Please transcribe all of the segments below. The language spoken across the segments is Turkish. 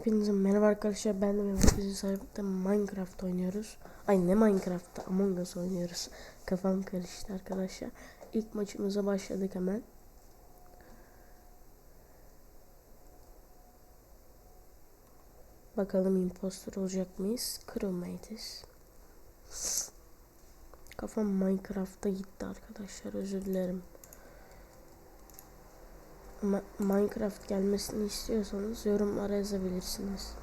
Hepinize merhaba arkadaşlar. Ben de Mehmet Bizim sahipte Minecraft oynuyoruz. Ay ne Minecraft'ta Among Us oynuyoruz. Kafam karıştı arkadaşlar. İlk maçımıza başladık hemen. Bakalım impostor olacak mıyız? Crewmate'iz. Kafam Minecraft'a gitti arkadaşlar. Özür dilerim. Ma- Minecraft gelmesini istiyorsanız yorumlara yazabilirsiniz.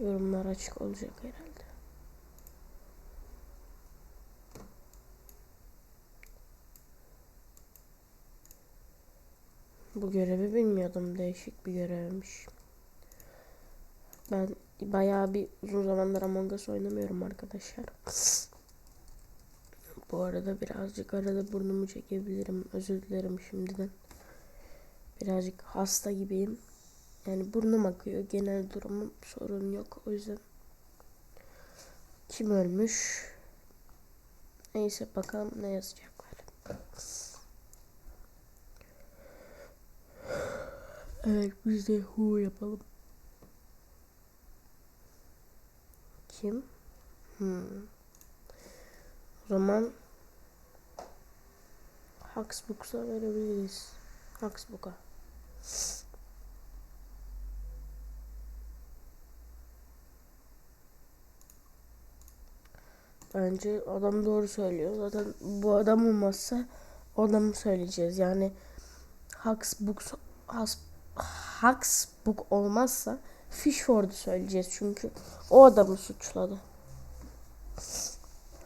Yorumlar açık olacak herhalde. Bu görevi bilmiyordum. Değişik bir görevmiş. Ben bayağı bir uzun zamandır Among Us oynamıyorum arkadaşlar. Bu arada birazcık arada burnumu çekebilirim. Özür dilerim şimdiden. Birazcık hasta gibiyim. Yani burnum akıyor. Genel durumum sorun yok. O yüzden kim ölmüş? Neyse bakalım ne yazacaklar. Evet biz de hu yapalım. Kim? Hmm. O zaman Haxbox'a verebiliriz. Haxbox'a. Bence adam doğru söylüyor. Zaten bu adam olmazsa o adamı söyleyeceğiz. Yani Has, Haxbook olmazsa Fishford'u söyleyeceğiz çünkü o adamı suçladı.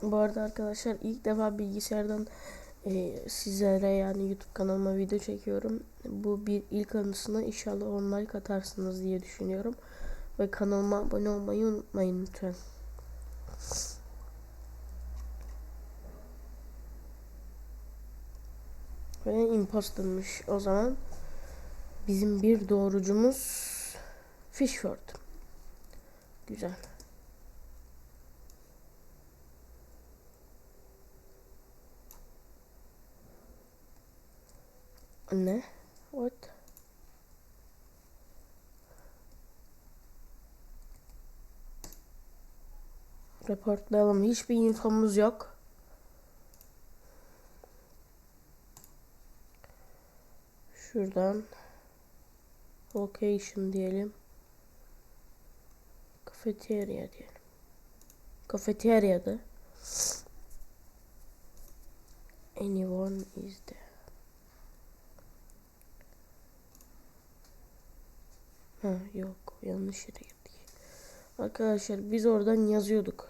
Bu arada arkadaşlar ilk defa bilgisayardan e, sizlere yani YouTube kanalıma video çekiyorum. Bu bir ilk anısına inşallah online katarsınız diye düşünüyorum. Ve kanalıma abone olmayı unutmayın lütfen. Ve impostermış o zaman. Bizim bir doğrucumuz Fishford. Güzel. Ne? What? Reportlayalım. Hiçbir infomuz yok. Şuradan location diyelim. Kafeterya diyelim. Kafeteryada anyone is there. Ha yok yanlış yere girdik. Arkadaşlar biz oradan yazıyorduk.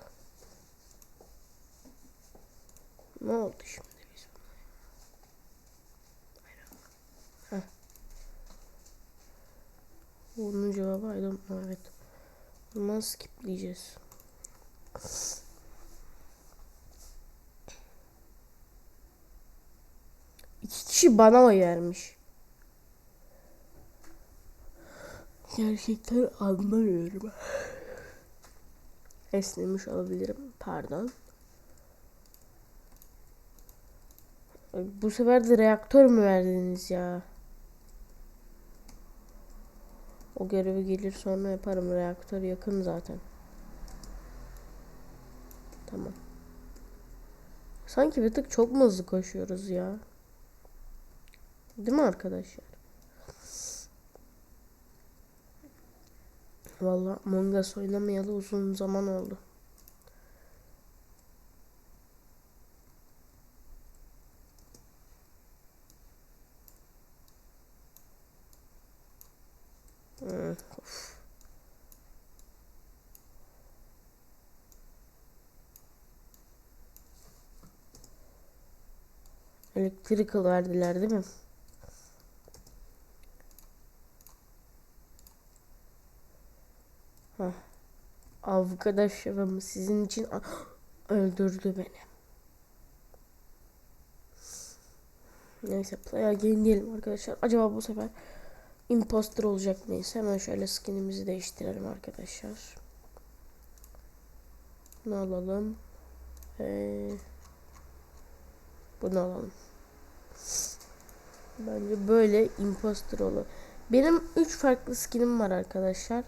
Ne oldu şimdi biz buna? Bunun cevabı I don't know evet. O zaman skipleyeceğiz. İki kişi bana oy vermiş. Gerçekten anlamıyorum. Esnemiş olabilirim. Pardon. Bu sefer de reaktör mü verdiniz ya? O görevi gelir sonra yaparım. Reaktör yakın zaten. Tamam. Sanki bir tık çok mu hızlı koşuyoruz ya? Değil mi arkadaşlar? Vallahi Among Us oynamayalı uzun zaman oldu. Hmm, of. Verdiler değil mi? Hah. Arkadaşlarım sizin için öldürdü beni. Neyse play again diyelim arkadaşlar. Acaba bu sefer imposter olacak mıyız? Hemen şöyle skinimizi değiştirelim arkadaşlar. Ne alalım? Ee, bunu alalım. Bence böyle imposter olur. Benim 3 farklı skinim var arkadaşlar.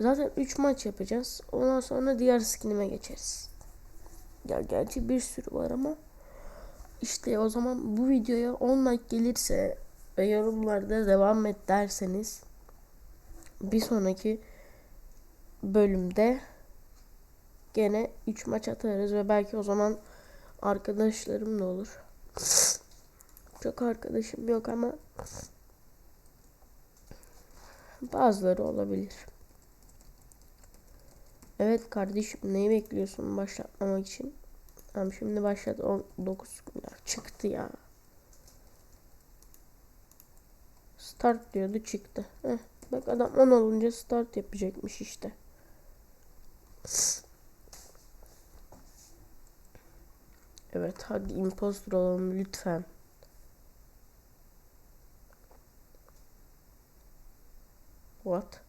Zaten 3 maç yapacağız. Ondan sonra diğer skinime geçeriz. Ya gerçi bir sürü var ama işte o zaman bu videoya 10 like gelirse ve yorumlarda devam et derseniz bir sonraki bölümde gene 3 maç atarız ve belki o zaman arkadaşlarım da olur. Çok arkadaşım yok ama bazıları olabilir. Evet kardeşim neyi bekliyorsun başlatmamak için? Tamam şimdi başlat 19 ya çıktı ya. Start diyordu çıktı. Heh, bak adam 10 olunca start yapacakmış işte. Evet hadi impostor olalım lütfen. What?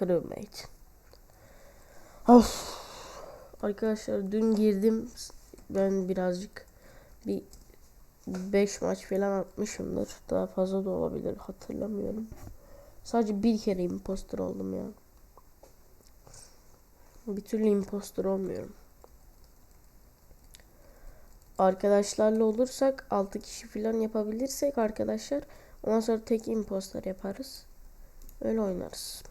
Crewmate. Of. Arkadaşlar dün girdim. Ben birazcık bir 5 maç falan atmışımdır. Daha fazla da olabilir hatırlamıyorum. Sadece bir kere impostor oldum ya. Bir türlü impostor olmuyorum. Arkadaşlarla olursak 6 kişi falan yapabilirsek arkadaşlar ondan sonra tek impostor yaparız. Öyle oynarız.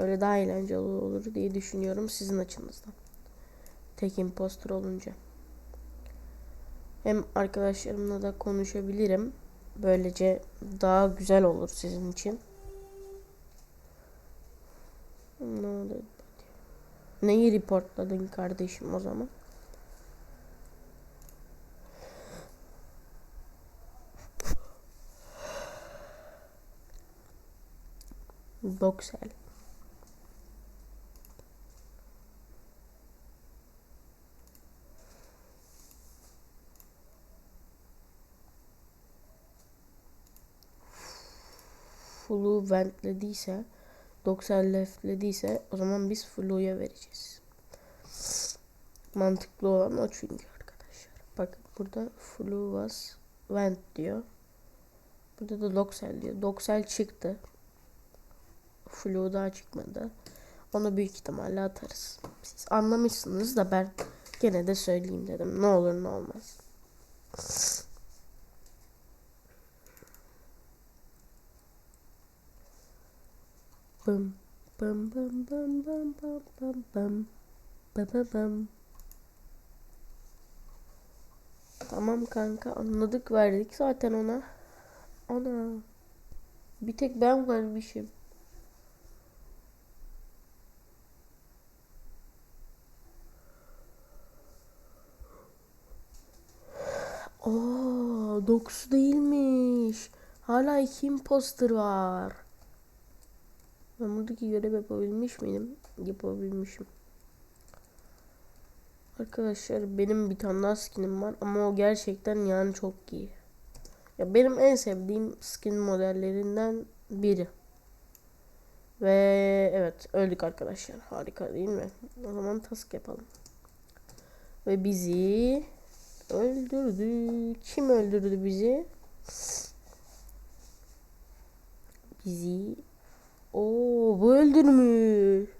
Öyle daha eğlenceli olur diye düşünüyorum sizin açınızdan. Tek impostor olunca. Hem arkadaşlarımla da konuşabilirim. Böylece daha güzel olur sizin için. Ne? Neyi reportladın kardeşim o zaman? Doksel. Flu ventlediyse, Doksel leftlediyse o zaman biz Flu'ya vereceğiz. Mantıklı olan o çünkü arkadaşlar. Bakın burada Flu was vent diyor. Burada da Doksel diyor. Doksel çıktı. Flu daha çıkmadı. Onu büyük ihtimalle atarız. Siz anlamışsınız da ben gene de söyleyeyim dedim. Ne olur ne olmaz. Bım bım bım bım bım bım bım bım bım bım bım Tamam kanka anladık verdik zaten ona. Ana. Bir tek ben vermişim. Oo, dokusu değilmiş. Hala iki imposter var. Ben buradaki görev yapabilmiş miydim? Yapabilmişim. Arkadaşlar benim bir tane daha skinim var ama o gerçekten yani çok iyi. Ya benim en sevdiğim skin modellerinden biri. Ve evet öldük arkadaşlar. Harika değil mi? O zaman task yapalım. Ve bizi öldürdü. Kim öldürdü bizi? Bizi Oo bu öldürmüş.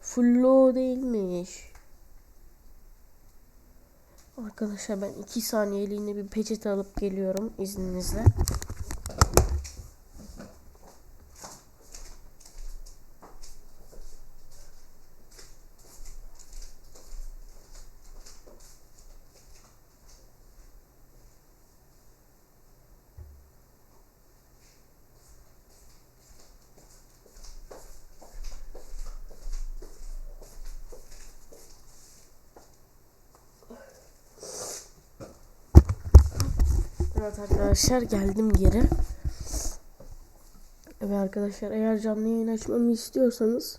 Fullo değilmiş. Arkadaşlar ben iki saniyeliğine bir peçete alıp geliyorum izninizle. Evet arkadaşlar geldim geri. Ve arkadaşlar eğer canlı yayın açmamı istiyorsanız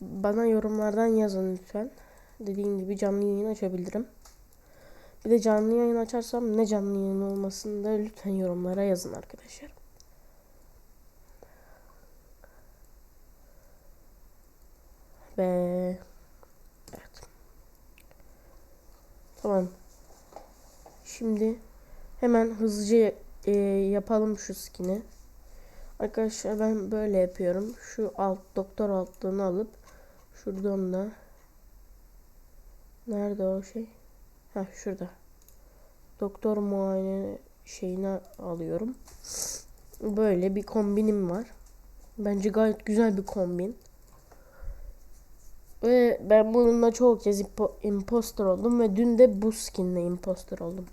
bana yorumlardan yazın lütfen. Dediğim gibi canlı yayın açabilirim. Bir de canlı yayın açarsam ne canlı yayın olmasını da lütfen yorumlara yazın arkadaşlar. Ve evet. Tamam. Şimdi hemen hızlıca e, yapalım şu skin'i. Arkadaşlar ben böyle yapıyorum. Şu alt doktor altlığını alıp şuradan da nerede o şey? Ha şurada. Doktor muayene şeyini alıyorum. Böyle bir kombinim var. Bence gayet güzel bir kombin. Ve ben bununla çoğu kez impo- imposter oldum ve dün de bu skinle imposter oldum.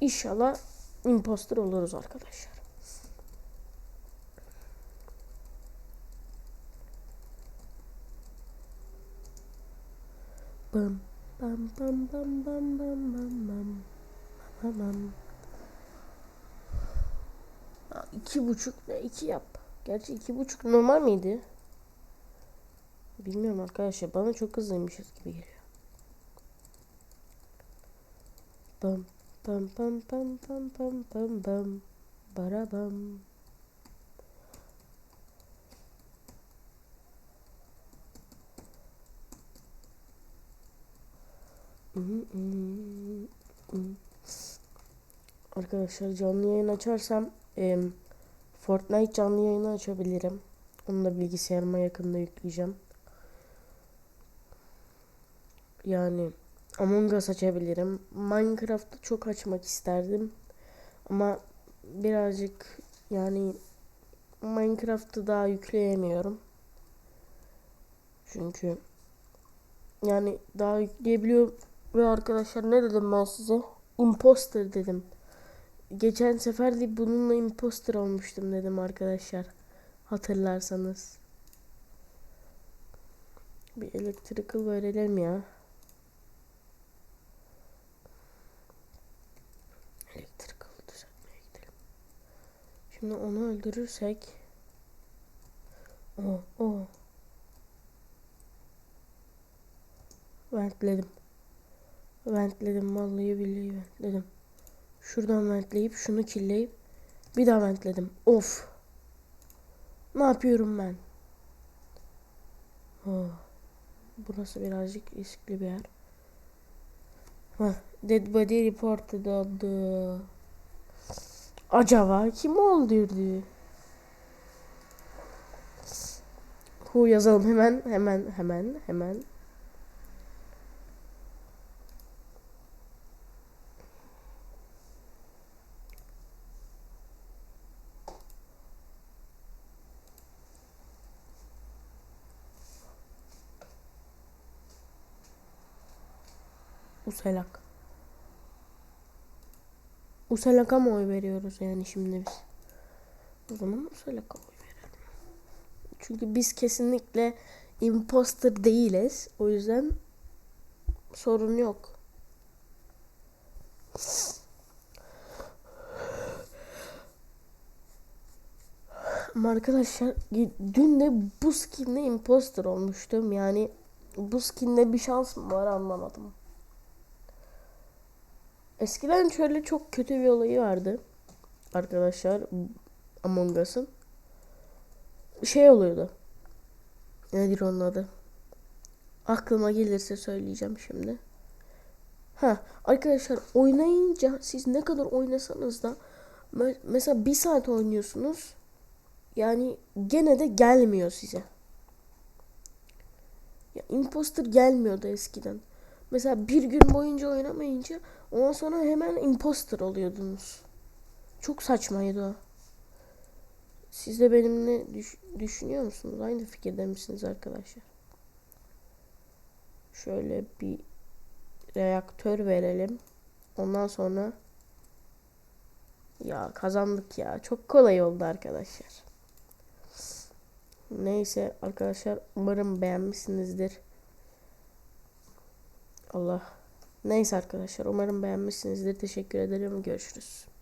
İnşallah imposter oluruz arkadaşlar. Bam bam bam bam bam bam bam bam bam bam. Aa, İki buçuk ne iki yap. Gerçi iki buçuk normal miydi? Bilmiyorum arkadaşlar. Bana çok hızlıymışız gibi geliyor. Bam Pam pam pam pam pam pam pam. Barabam. Arkadaşlar canlı yayın açarsam e, Fortnite canlı yayını açabilirim. Onu da bilgisayarıma yakında yükleyeceğim. Yani Among Us açabilirim. Minecraft'ı çok açmak isterdim. Ama birazcık yani Minecraft'ı daha yükleyemiyorum. Çünkü yani daha yükleyebiliyor ve arkadaşlar ne dedim ben size? Imposter dedim. Geçen sefer de bununla imposter olmuştum dedim arkadaşlar. Hatırlarsanız. Bir electrical verelim ya. Şimdi onu öldürürsek. O o. Ventledim. Ventledim vallahi billahi ventledim. Şuradan ventleyip şunu killeyip bir daha ventledim. Of. Ne yapıyorum ben? Oh. Burası birazcık riskli bir yer. Heh, dead body reported oldu. Acaba kim öldürdü? Hu yazalım hemen hemen hemen hemen. Uselak. Uselak'a mı oy veriyoruz yani şimdi biz? O zaman Uselak'a oy verelim. Çünkü biz kesinlikle imposter değiliz. O yüzden sorun yok. Ama arkadaşlar dün de bu skinle imposter olmuştum. Yani bu skinde bir şans mı var anlamadım. Eskiden şöyle çok kötü bir olayı vardı. Arkadaşlar Among Us'ın. Şey oluyordu. Nedir onun adı? Aklıma gelirse söyleyeceğim şimdi. Ha arkadaşlar oynayınca siz ne kadar oynasanız da mesela bir saat oynuyorsunuz. Yani gene de gelmiyor size. Ya imposter gelmiyordu eskiden. Mesela bir gün boyunca oynamayınca ondan sonra hemen imposter oluyordunuz. Çok saçmaydı o. Siz de benimle düş düşünüyor musunuz? Aynı fikirde misiniz arkadaşlar? Şöyle bir reaktör verelim. Ondan sonra ya kazandık ya. Çok kolay oldu arkadaşlar. Neyse arkadaşlar umarım beğenmişsinizdir. Allah. Neyse arkadaşlar umarım beğenmişsinizdir. Teşekkür ederim. Görüşürüz.